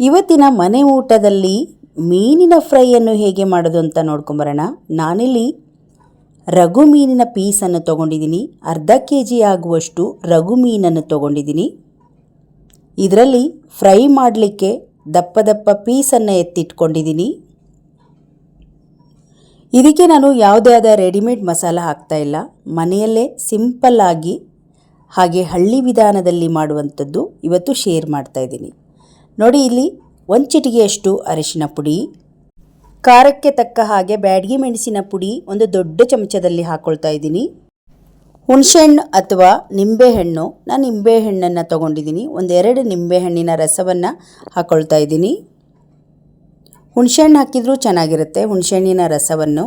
ಇವತ್ತಿನ ಮನೆ ಊಟದಲ್ಲಿ ಮೀನಿನ ಫ್ರೈಯನ್ನು ಹೇಗೆ ಮಾಡೋದು ಅಂತ ನೋಡ್ಕೊಂಬರೋಣ. ನಾನಿಲ್ಲಿ ರಘು ಮೀನಿನ ಪೀಸನ್ನು ತೊಗೊಂಡಿದ್ದೀನಿ. ಅರ್ಧ ಕೆ ಜಿ ಆಗುವಷ್ಟು ರಘು ಮೀನನ್ನು ತೊಗೊಂಡಿದ್ದೀನಿ. ಇದರಲ್ಲಿ ಫ್ರೈ ಮಾಡಲಿಕ್ಕೆ ದಪ್ಪ ದಪ್ಪ ಪೀಸನ್ನು ಎತ್ತಿಟ್ಕೊಂಡಿದ್ದೀನಿ. ಇದಕ್ಕೆ ನಾನು ಯಾವುದೇ ಆದ ರೆಡಿಮೇಡ್ ಮಸಾಲ ಹಾಕ್ತಾ ಇಲ್ಲ. ಮನೆಯಲ್ಲೇ ಸಿಂಪಲ್ ಆಗಿ ಹಾಗೆ ಹಳ್ಳಿ ವಿಧಾನದಲ್ಲಿ ಮಾಡುವಂಥದ್ದು ಇವತ್ತು ಶೇರ್ ಮಾಡ್ತಾ ಇದ್ದೀನಿ. ನೋಡಿ ಇಲ್ಲಿ ಒಂದು ಚಿಟಿಗೆಯಷ್ಟು ಅರಿಶಿನ ಪುಡಿ. ಖಾರಕ್ಕೆ ತಕ್ಕ ಹಾಗೆ ಬ್ಯಾಡಗಿ ಮೆಣಸಿನ ಪುಡಿ ಒಂದು ದೊಡ್ಡ ಚಮಚದಲ್ಲಿ ಹಾಕ್ಕೊಳ್ತಾ ಇದ್ದೀನಿ. ಹುಣಸೆಹಣ್ಣು ಅಥವಾ ನಿಂಬೆಹಣ್ಣು, ನಾನು ನಿಂಬೆಹಣ್ಣನ್ನು ತೊಗೊಂಡಿದ್ದೀನಿ. ಒಂದೆರಡು ನಿಂಬೆಹಣ್ಣಿನ ರಸವನ್ನು ಹಾಕ್ಕೊಳ್ತಾ ಇದ್ದೀನಿ. ಹುಣಸೆಹಣ್ಣು ಹಾಕಿದರೂ ಚೆನ್ನಾಗಿರುತ್ತೆ ಹುಣಸೆಹಣ್ಣಿನ ರಸವನ್ನು.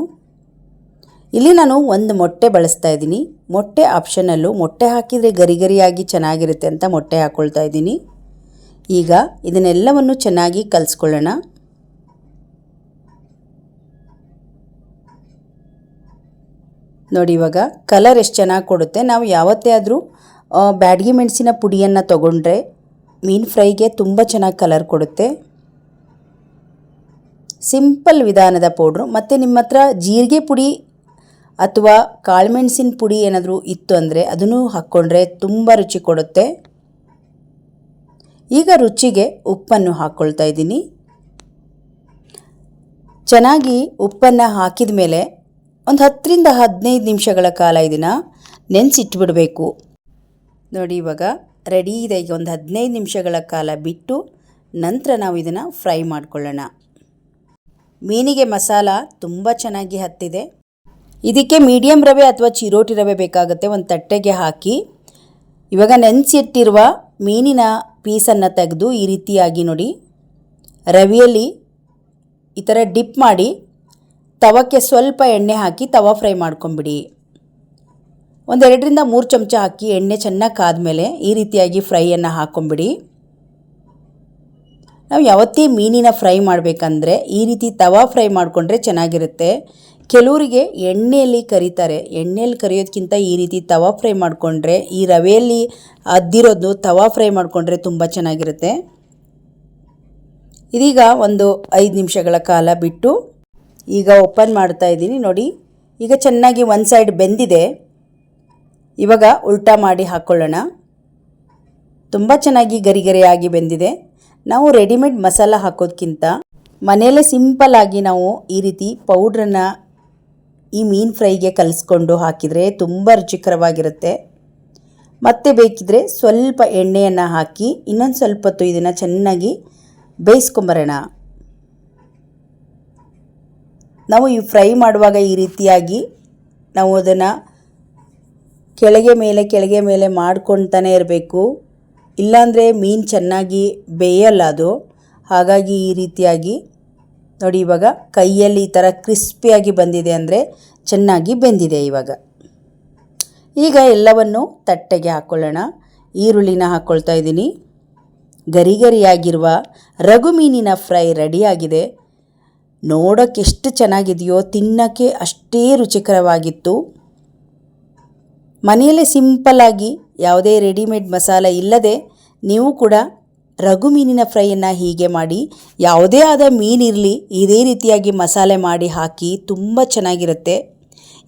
ಇಲ್ಲಿ ನಾನು ಒಂದು ಮೊಟ್ಟೆ ಬಳಸ್ತಾ ಇದ್ದೀನಿ. ಮೊಟ್ಟೆ ಆಪ್ಷನಲ್ಲು ಮೊಟ್ಟೆ ಹಾಕಿದರೆ ಗರಿಗರಿಯಾಗಿ ಚೆನ್ನಾಗಿರುತ್ತೆ ಅಂತ ಮೊಟ್ಟೆ ಹಾಕ್ಕೊಳ್ತಾ ಇದ್ದೀನಿ. ಈಗ ಇದನ್ನೆಲ್ಲವನ್ನು ಚೆನ್ನಾಗಿ ಕಲಿಸ್ಕೊಳ್ಳೋಣ. ನೋಡಿ ಇವಾಗ ಕಲರ್ ಎಷ್ಟು ಚೆನ್ನಾಗಿ ಕೊಡುತ್ತೆ. ನಾವು ಯಾವತ್ತೇ ಆದರೂ ಬ್ಯಾಡಗಿ ಮೆಣಸಿನ ಪುಡಿಯನ್ನು ತೊಗೊಂಡ್ರೆ ಮೀನು ಫ್ರೈಗೆ ತುಂಬ ಚೆನ್ನಾಗಿ ಕಲರ್ ಕೊಡುತ್ತೆ. ಸಿಂಪಲ್ ವಿಧಾನದ ಪೌಡ್ರು. ಮತ್ತು ನಿಮ್ಮ ಹತ್ರ ಜೀರಿಗೆ ಪುಡಿ ಅಥವಾ ಕಾಳುಮೆಣಸಿನ ಪುಡಿ ಏನಾದರೂ ಇತ್ತು ಅಂದರೆ ಅದನ್ನು ಹಾಕ್ಕೊಂಡ್ರೆ ತುಂಬ ರುಚಿ ಕೊಡುತ್ತೆ. ಈಗ ರುಚಿಗೆ ಉಪ್ಪನ್ನು ಹಾಕ್ಕೊಳ್ತಾ ಇದ್ದೀನಿ. ಚೆನ್ನಾಗಿ ಉಪ್ಪನ್ನು ಹಾಕಿದ ಮೇಲೆ ಒಂದು ಹತ್ತರಿಂದ ಹದಿನೈದು ನಿಮಿಷಗಳ ಕಾಲ ಇದನ್ನು ನೆನೆಸಿಟ್ಬಿಡಬೇಕು. ನೋಡಿ, ಇವಾಗ ರೆಡಿ ಇದೆ. ಈಗ ಒಂದು ಹದಿನೈದು ನಿಮಿಷಗಳ ಕಾಲ ಬಿಟ್ಟು ನಂತರ ನಾವು ಇದನ್ನು ಫ್ರೈ ಮಾಡಿಕೊಳ್ಳೋಣ. ಮೀನಿಗೆ ಮಸಾಲ ತುಂಬ ಚೆನ್ನಾಗಿ ಹತ್ತಿದೆ. ಇದಕ್ಕೆ ಮೀಡಿಯಮ್ ರವೆ ಅಥವಾ ಚಿರೋಟಿ ರವೆ ಬೇಕಾಗುತ್ತೆ. ಒಂದು ತಟ್ಟೆಗೆ ಹಾಕಿ ಇವಾಗ ನೆನೆಸಿಟ್ಟಿರುವ ಮೀನಿನ ಪೀಸನ್ನು ತೆಗೆದು ಈ ರೀತಿಯಾಗಿ ನೋಡಿ. ರವಿಯಲ್ಲಿ ಈ ಥರ ಡಿಪ್ ಮಾಡಿ ತವಕ್ಕೆ ಸ್ವಲ್ಪ ಎಣ್ಣೆ ಹಾಕಿ ತವ ಫ್ರೈ ಮಾಡ್ಕೊಂಬಿಡಿ. ಒಂದೆರಡರಿಂದ ಮೂರು ಚಮಚ ಹಾಕಿ ಎಣ್ಣೆ ಚೆನ್ನಾಗಿ ಕಾದ್ಮೇಲೆ ಈ ರೀತಿಯಾಗಿ ಫ್ರೈಯನ್ನು ಹಾಕ್ಕೊಂಬಿಡಿ ನಾವು ಯಾವತ್ತೇ ಮೀನಿನ ಫ್ರೈ ಮಾಡಬೇಕಂದ್ರೆ ಈ ರೀತಿ ತವಾ ಫ್ರೈ ಮಾಡಿಕೊಂಡ್ರೆ ಚೆನ್ನಾಗಿರುತ್ತೆ. ಕೆಲವರಿಗೆ ಎಣ್ಣೆಯಲ್ಲಿ ಕರೀತಾರೆ. ಎಣ್ಣೆಯಲ್ಲಿ ಕರಿಯೋದಕ್ಕಿಂತ ಈ ರೀತಿ ತವಾ ಫ್ರೈ ಮಾಡಿಕೊಂಡ್ರೆ, ಈ ರವೆಯಲ್ಲಿ ಅದ್ದಿರೋದು ತವಾ ಫ್ರೈ ಮಾಡಿಕೊಂಡ್ರೆ ತುಂಬ ಚೆನ್ನಾಗಿರುತ್ತೆ. ಇದೀಗ ಒಂದು ಐದು ನಿಮಿಷಗಳ ಕಾಲ ಬಿಟ್ಟು ಈಗ ಓಪನ್ ಮಾಡ್ತಾ ಇದ್ದೀನಿ. ನೋಡಿ, ಈಗ ಚೆನ್ನಾಗಿ ಒಂದು ಸೈಡ್ ಬೆಂದಿದೆ. ಇವಾಗ ಉಲ್ಟಾ ಮಾಡಿ ಹಾಕ್ಕೊಳ್ಳೋಣ ತುಂಬ ಚೆನ್ನಾಗಿ ಗರಿಗರಿಯಾಗಿ ಬೆಂದಿದೆ. ನಾವು ರೆಡಿಮೇಡ್ ಮಸಾಲ ಹಾಕೋದಕ್ಕಿಂತ ಮನೆಯಲ್ಲೇ ಸಿಂಪಲ್ ಆಗಿ ನಾವು ಈ ರೀತಿ ಪೌಡ್ರನ್ನು ಈ ಮೀನು ಫ್ರೈಗೆ ಕಲಿಸ್ಕೊಂಡು ಹಾಕಿದರೆ ತುಂಬ ರುಚಿಕರವಾಗಿರುತ್ತೆ. ಮತ್ತೆ ಬೇಕಿದ್ರೆ ಸ್ವಲ್ಪ ಎಣ್ಣೆಯನ್ನು ಹಾಕಿ, ಇನ್ನೊಂದು ಸ್ವಲ್ಪ ಹೊತ್ತು ಇದನ್ನು ಚೆನ್ನಾಗಿ ಬೇಯಿಸ್ಕೊಂಬರೋಣ. ನಾವು ಈ ಫ್ರೈ ಮಾಡುವಾಗ ಈ ರೀತಿಯಾಗಿ ನಾವು ಅದನ್ನು ಕೆಳಗೆ ಮೇಲೆ ಕೆಳಗೆ ಮೇಲೆ ಮಾಡ್ಕೊಳ್ತಾನೆ ಇರಬೇಕು. ಇಲ್ಲಾಂದರೆ ಮೀನು ಚೆನ್ನಾಗಿ ಬೇಯಲ್ಲ ಅದು. ಹಾಗಾಗಿ ಈ ರೀತಿಯಾಗಿ ನೋಡಿ ಇವಾಗ ಕೈಯಲ್ಲಿ ಈ ಥರ ಕ್ರಿಸ್ಪಿಯಾಗಿ ಬಂದಿದೆ ಅಂದರೆ ಚೆನ್ನಾಗಿ ಬೆಂದಿದೆ ಇವಾಗ. ಈಗ ಎಲ್ಲವನ್ನು ತಟ್ಟೆಗೆ ಹಾಕ್ಕೊಳ್ಳೋಣ ಈರುಳ್ಳಿನ ಹಾಕ್ಕೊಳ್ತಾ ಇದ್ದೀನಿ. ಗರಿ ಗರಿಯಾಗಿರುವ ರಘು ಮೀನಿನ ಫ್ರೈ ರೆಡಿಯಾಗಿದೆ. ನೋಡೋಕ್ಕೆ ಎಷ್ಟು ಚೆನ್ನಾಗಿದೆಯೋ, ತಿನ್ನೋಕ್ಕೆ ಅಷ್ಟೇ ರುಚಿಕರವಾಗಿತ್ತು. ಮನೆಯಲ್ಲೇ ಸಿಂಪಲ್ಲಾಗಿ ಯಾವುದೇ ರೆಡಿಮೇಡ್ ಮಸಾಲ ಇಲ್ಲದೆ ನೀವು ಕೂಡ ರಘು ಮೀನಿನ ಫ್ರೈಯನ್ನು ಹೀಗೆ ಮಾಡಿ, ಯಾವುದೇ ಆದ ಮೀನಿರಲಿ ಇದೇ ರೀತಿಯಾಗಿ ಮಸಾಲೆ ಮಾಡಿ ಹಾಕಿ ತುಂಬ ಚೆನ್ನಾಗಿರುತ್ತೆ.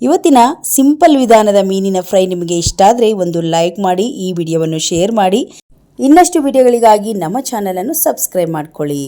ಇವತ್ತಿನ ಸಿಂಪಲ್ ವಿಧಾನದ ಮೀನಿನ ಫ್ರೈ ನಿಮಗೆ ಇಷ್ಟ ಆದರೆ ಒಂದು ಲೈಕ್ ಮಾಡಿ, ಈ ವಿಡಿಯೋವನ್ನು ಶೇರ್ ಮಾಡಿ. ಇನ್ನಷ್ಟು ವಿಡಿಯೋಗಳಿಗಾಗಿ ನಮ್ಮ ಚಾನಲನ್ನು ಸಬ್ಸ್ಕ್ರೈಬ್ ಮಾಡ್ಕೊಳ್ಳಿ.